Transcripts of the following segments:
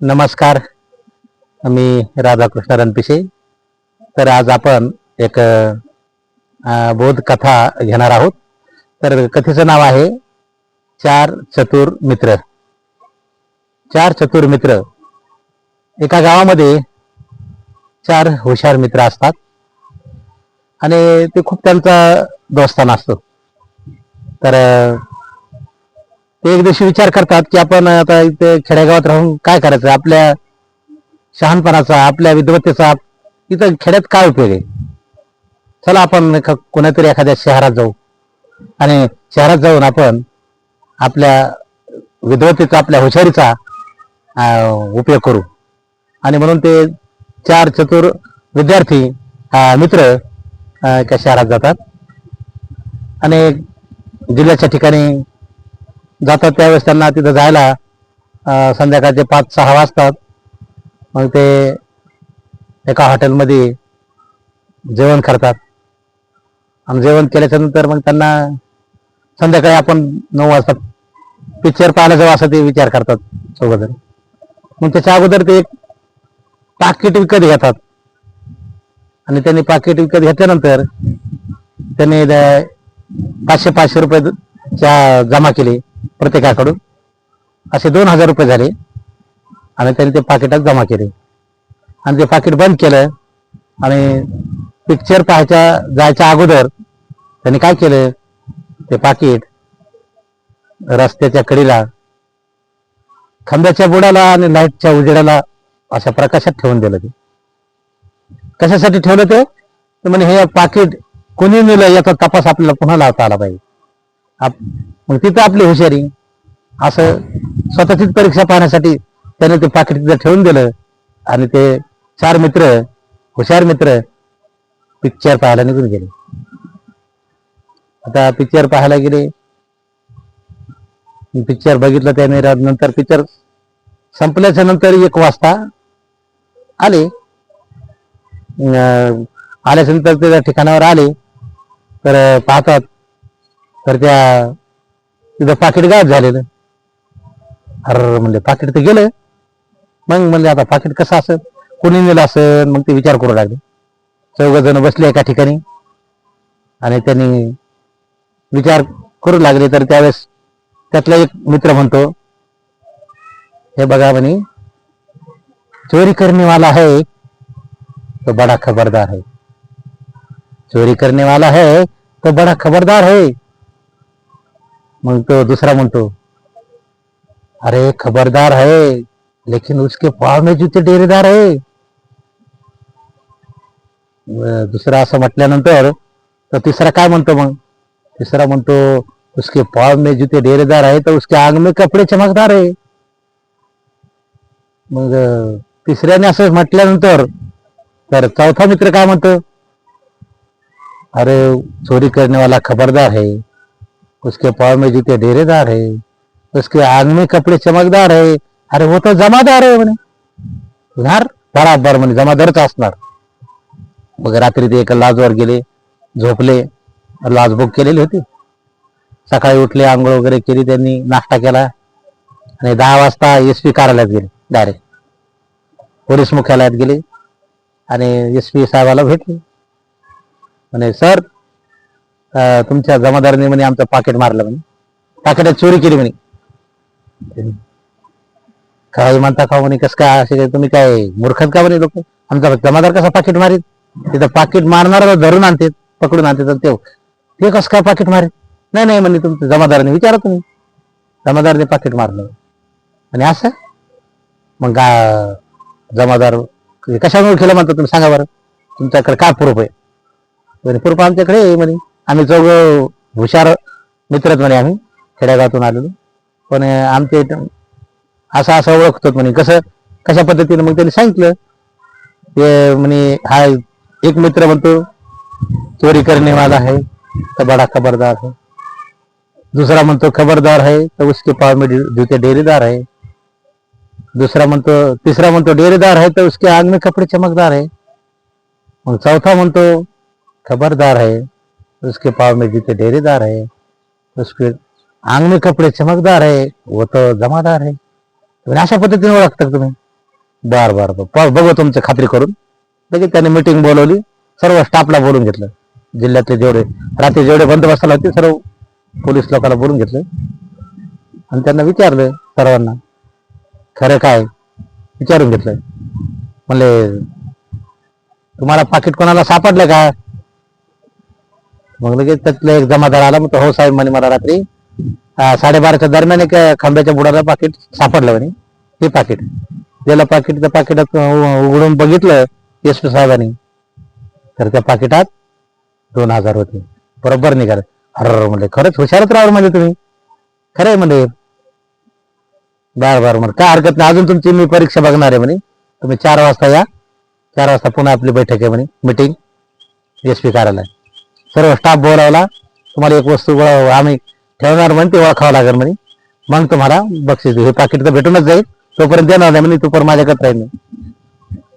नमस्कार. मी राधाकृष्ण रणपिसे तर आज आपण एक बोध कथा घेणार आहोत. तर कथेचं नाव आहे चार चतुर मित्र. चार चतुर मित्र. एका गावामध्ये चार हुशार मित्र असतात. आणि ते खूप त्यांचा दोस्ताना असतो. तर ते एक दिवशी विचार करतात की आपण आता इथे खेडेगावात राहून काय करायचं? आपल्या शहाणपणाचा आपल्या विद्वत्तेचा इथं खेड्यात काय उपयोग आहे? चला आपण एका- कोणातरी एखाद्या शहरात जाऊ. आणि शहरात जाऊन आपण आपल्या विद्वत्तेचा आपल्या हुशारीचा उपयोग करू. आणि म्हणून ते चार चतुर विद्यार्थी मित्र एका शहरात जातात. आणि जिल्ह्याच्या ठिकाणी जातात त्यावेळेस त्यांना तिथं जायला संध्याकाळचे पाच सहा वाजतात. मग ते एका हॉटेलमध्ये जेवण करतात. आणि जेवण केल्याच्यानंतर मग त्यांना संध्याकाळी आपण नऊ वाजता पिक्चर पाहायला जाऊ असं ते विचार करतात सोबत मग त्याच्या अगोदर ते एक पाकिट विकत घेतात. आणि त्यांनी पाकिट विकत घेतल्यानंतर त्यांनी द- पाचशे पाचशे रुपये जमा केले. प्रत्येकाकडून. असे दोन हजार रुपये झाले. आणि त्यांनी ते पाकिटात जमा केले. आणि ते पाकिट बंद केलं. आणि पिक्चर पाहायच्या जायच्या अगोदर त्यांनी काय केलं? ते पाकिट रस्त्याच्या कडीला खांब्याच्या बुडाला आणि लाईटच्या उजेडाला अशा प्रकाशात ठेवून दिलं ते. कशासाठी ठेवलं ते? म्हणे हे पाकिट कोणी नेलं याचा तपास आपल्याला पुन्हा लावता आला पाहिजे. मग तिथं आपली हुशारी. असं स्वतःचीच परीक्षा पाहण्यासाठी त्याने ते पाकिट तिथं ठेवून दिलं. आणि ते चार मित्र हुशार मित्र पिक्चर पाहायला निघून गेले. आता पिक्चर पाहायला गेले. पिक्चर बघितलं त्याने नंतर पिक्चर संपल्याच्या नंतर एक वाजता आले. आल्याच्यानंतर त्या ठिकाणावर आले. तर पाहतात. तर त्या तिथं पाकिट गायब झालेलं. अरे म्हणले पाकिट तर गेलं. मग म्हणले आता पाकिट कसं असेल? कोणी नेलं असेल? मग ते विचार करू लागले. चौघ जण बसले एका ठिकाणी. आणि त्यांनी विचार करू लागले तर त्यावेळेस त्यातला एक मित्र म्हणतो हे बघा म्हणे चोरी करणेवाला आहे है तो बड़ा खबरदार है चोरी करने वाला है तो बड़ा खबरदार है मग तो दुसरा म्हणतो अरे, खबरदार है, लेकिन उसके पाव में जूते डेरेदार है। दुसरा असं म्हटल्यानंतर तर तिसरा काय म्हणतो मग? तिसरा म्हणतो, उसके पाव में जूते डेरेदार है तो उसके आग में कपडे चमकदार है मग तिसऱ्याने असं म्हटल्यानंतर, तर चौथा मित्र काय म्हणतो? अरे, चोरी करने वाला खबरदार है उसके पाव में जूते डेरेदार है उसके आंग में कपडे चमकदार है अरे वो तो जमादार आहे म्हणे उधार बराबर म्हणे जमादारच असणार मग रात्री ते एका लाजवर गेले झोपले लाज बुक केलेली होती सकाळी उठले आंघोळ वगैरे केली त्यांनी नाश्ता केला आणि दहा वाजता एस पी कार्यालयात गेले डायरेक्ट। पोलीस मुख्यालयात गेले आणि एस पी साहेबाला भेटले। म्हणे सर तुमच्या जमादाराने म्हणे आमचं पाकिट मारलं म्हणे. पाकिटात चोरी केली म्हणे. काय म्हणता का हो म्हणे कसं काय असे काय तुम्ही काय मूर्खत का म्हणे लोक? आमचा जमादार कसा पाकिट मारीत? तिथं पाकिट मारणार धरून आणते पकडून आणते तर ते ते कसं काय पाकिट मारीत? नाही नाही म्हणे तुमचं जमादाराने विचारा तुम्ही. जमादारने पाकिट मारलं. आणि असं? मग गा- जमादार कशामुळे केलं म्हणतो तुम्ही? सांगा बरं. तुमच्याकडे काय प्रूफ आहे? प्रूफ आमच्याकडे म्हणे. आम्ही चौघ हुशार मित्रच म्हणे आम्ही खेड्यागावातून आलेलो. पण आमचे इथं असं असं ओळखतो म्हणे. कसं कशा पद्धतीने मग त्यांनी सांगितलं ते म्हणे हा एक मित्र म्हणतो चोरी करणेवाला वाला तर बड़ा खबरदार आहे. दुसरा म्हणतो खबरदार आहे तर उसके पाव में जूते डेरेदार आहे. दुसरा म्हणतो तिसरा म्हणतो डेरेदार आहे तर उसके आग में कपडे चमकदार आहे. मग चौथा म्हणतो खबरदार आहे. उसके पाव में जूते डेरेदार है उसके आंग में कपडे चमकदार है वो तो जमादार है। तुम्ही अशा पद्धतीने ओळखता का तुम्ही। बर बर बर बघू तुमचं खात्री करून लगेच त्याने मीटिंग बोलवली सर्व स्टाफला बोलून घेतलं। जिल्ह्यातले जेवढे रात्री जेवढे बंदोबस्ताला होते सर्व पोलीस लोकांना बोलून घेतलं। आणि त्यांना विचारलं सर्वांना खरं काय? विचारून घेतलं. म्हणले तुम्हाला पाकिट कोणाला सापडलं का? मग लगेच त्यातलं एक जमादार आला मग तो हो साहेब म्हणे मला रात्री साडेबाराच्या दरम्यान एक खांब्याच्या बुडाला पाकिट सापडलं म्हणे. ते पाकिट. गेलं पाकिट त्या पाकिटात उघडून बघितलं एस पी साहेबांनी. तर त्या पाकिटात दोन हजार होते. बरोबर निघाले. हर म्हणले खरंच हुशारच राहू म्हणजे तुम्ही. खरं आहे म्हणजे बर बर मग काय हरकत नाही. अजून तुमची मी परीक्षा बघणार आहे म्हणे. तुम्ही चार वाजता या. चार वाजता पुन्हा आपली बैठक आहे म्हणे. मिटिंग. एस पी कार्यालय. सर्व स्टाफ बोलावला. तुम्हाला एक वस्तू हो, आम्ही ठेवणार म्हणे ते ओळखावं लागेल म्हणे. मग तुम्हाला बक्षीस देऊ. हे पाकिट तर भेटूनच जाईल. तोपर्यंत देणार नाही म्हणे तोपर्यंत माझ्याकडे राहील नाही.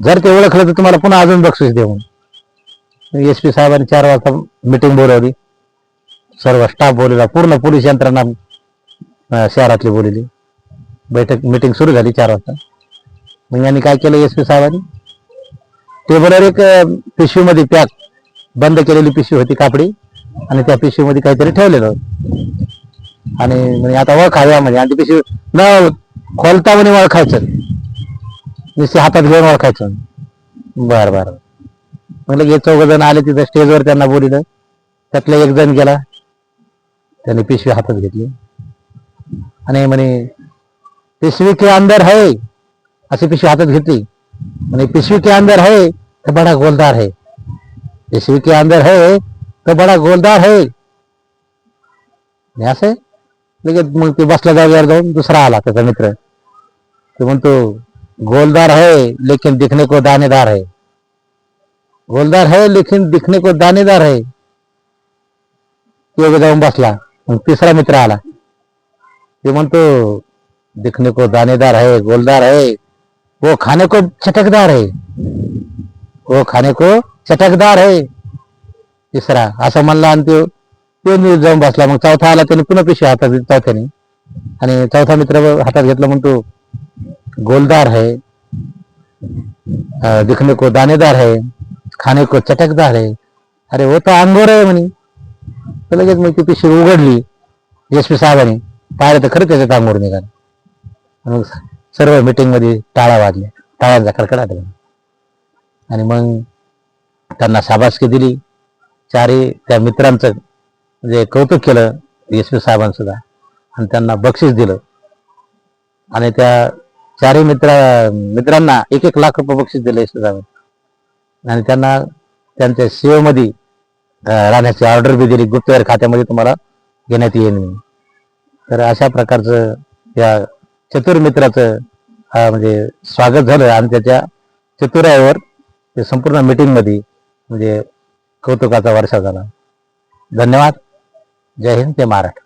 जर ते ओळखलं तर तुम्हाला पुन्हा अजून बक्षीस देऊ एस पी साहेबांनी चार वाजता मिटिंग बोलावली. सर्व स्टाफ बोलवला पूर्ण पोलीस यंत्रणा शहरातली बोलवली बैठक मिटिंग सुरू झाली चार वाजता. मग यांनी काय केलं एस पी साहेबांनी? टेबलवर एक पिशवीमध्ये पॅक बंद केलेली पिशवी होती कापडी आणि त्या पिशवीमध्ये काहीतरी ठेवलेलं होतं. आणि म्हणजे आता ओळखाव्या म्हणजे आणि ती पिशवी न खोलता म्हणे ओळखायचं नुसते हातात घेऊन ओळखायचं बर बर. म्हटलं हे चौघ जण आले तिथं स्टेजवर त्यांना बोलिलं. त्यातला एक जण गेला. त्याने पिशवी हातात घेतली. आणि म्हणे पिशवी के अंदर है? अशी पिशवी हातात घेतली. म्हणे पिशवी के अंदर है? तर बड़ा गोलदार है. पिशवी के अंदर है तो बड़ा गोलदार है। आणि असं लगेच मग ते बसला जागेवर जाऊन दुसरा आला त्याचा मित्र तो म्हणतो गोलदार है, लेकिन दिखने को दानेदार है। गोलदार है, लेकिन दिखने को दानेदार है। तो जाऊन बसला तिसरा मित्र आला। ते म्हणतो दिखने को दानेदार है, गोलदार है। वो खाने को चटकदार है। वो खाने को चटकदार आहे तिसरा असं म्हणला आणि तो तो जाऊन बसला. मग चौथा आला त्याने पुन्हा पिशवी हातात चौथ्याने. आणि चौथा मित्र हातात घेतला म्हणतो गोलदार है। दिखने को दानेदार है खाने को चटकदार है। अरे वो तो अंगोर आहे म्हणे. तर लगेच मग ती पिशवी उघडली एस पी साहेबांनी. पाहिलं तर खरं त्याच्यात अंगोर निघालं. मग सर्व मीटिंगमध्ये वाजल्या. टाळ्यांचा कडकडाट आणि मग त्यांना शाबासकी दिली. चारी त्या मित्रांचं म्हणजे कौतुक केलं एस पी आणि त्यांना बक्षीस दिलं. आणि त्या चारही मित्र मित्रांना एक एक लाख रुपये बक्षीस दिलं एस पी साहेबांनी. आणि त्यांना त्यांच्या सेवेमध्ये राहण्याची ऑर्डर बी दिली. गुप्तहेर खात्यामध्ये तुम्हाला घेण्यात येईल तर अशा प्रकारचं या चतुर मित्राचं म्हणजे स्वागत झालं. आणि त्याच्या चतुराईवर ते संपूर्ण मीटिंगमध्ये म्हणजे कौतुकाचा वर्षा झाला. धन्यवाद. जय हिंद. जय महाराष्ट्र